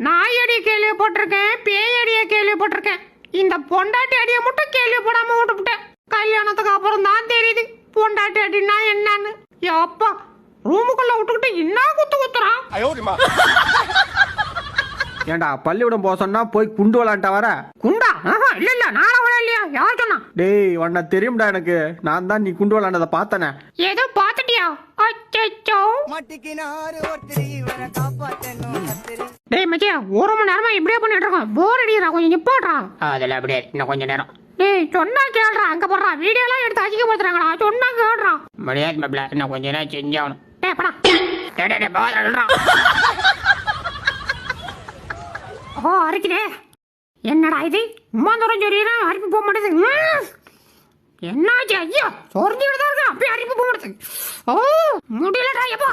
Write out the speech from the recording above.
நாயடிய கேள்விப்பட்டிருக்கேன் பேயடிய கேள்விப்பட்டிருக்கேன். இந்த பொண்டாட்டி அடிய மட்டும் கேள்விப்படாம விட்டுவிட்டேன் கல்யாணத்துக்கு அப்புறம் தான் தெரியுது பொண்டாட்டி அடின்னா என்னன்னு. அப்பா ரூமுக்குள்ள விட்டுக்கிட்டு என்ன குத்து குத்துறான்? ஏண்டா பள்ளிக்கூடம் போக சொன்னா போய் குண்டு விளாண்ட வர? குண்டா? ஆஹா இல்ல இல்ல நானும் விட இல்லையா? யார் சொன்னா? டேய் உன்னை தெரியும்டா எனக்கு. நான் தான் நீ குண்டு விளாண்டதை பார்த்தனே. ஏதோ பாத்துட்டியா அச்சோ மட்டிக்கினாரு ஒருத்தர் இவரை மச்சியா ஒரு மணி நேரமா இப்படியே பண்ணிட்டு இருக்கோம். போர் அடிக்கிறா கொஞ்சம் நிப்பாட்றா அதில் அப்படியே இன்னும் கொஞ்ச நேரம். டேய் சொன்னா கேள்றா அங்க போடுறா. வீடியோ எல்லாம் எடுத்து அசிங்கப்படுத்துறாங்களா சொன்னா கேள்றா முடியாது மாப்பிள்ள இன்னும் கொஞ்ச நேரம் செஞ்சாகணும் டேய் படா. டேய், டேய், டேய், விடுறா. ஓ அரைக்குதே. என்னடா இது? உமா தூரம் சொல்லிடுறா அரிப்பு போக மாட்டேது. என்னாச்சு? ஐயோ சொரிஞ்சுக்கிட்டு தான் இருக்கா அப்படியே அரிப்பு போக மாட்டேது. ஓ முடியலடா எப்பா?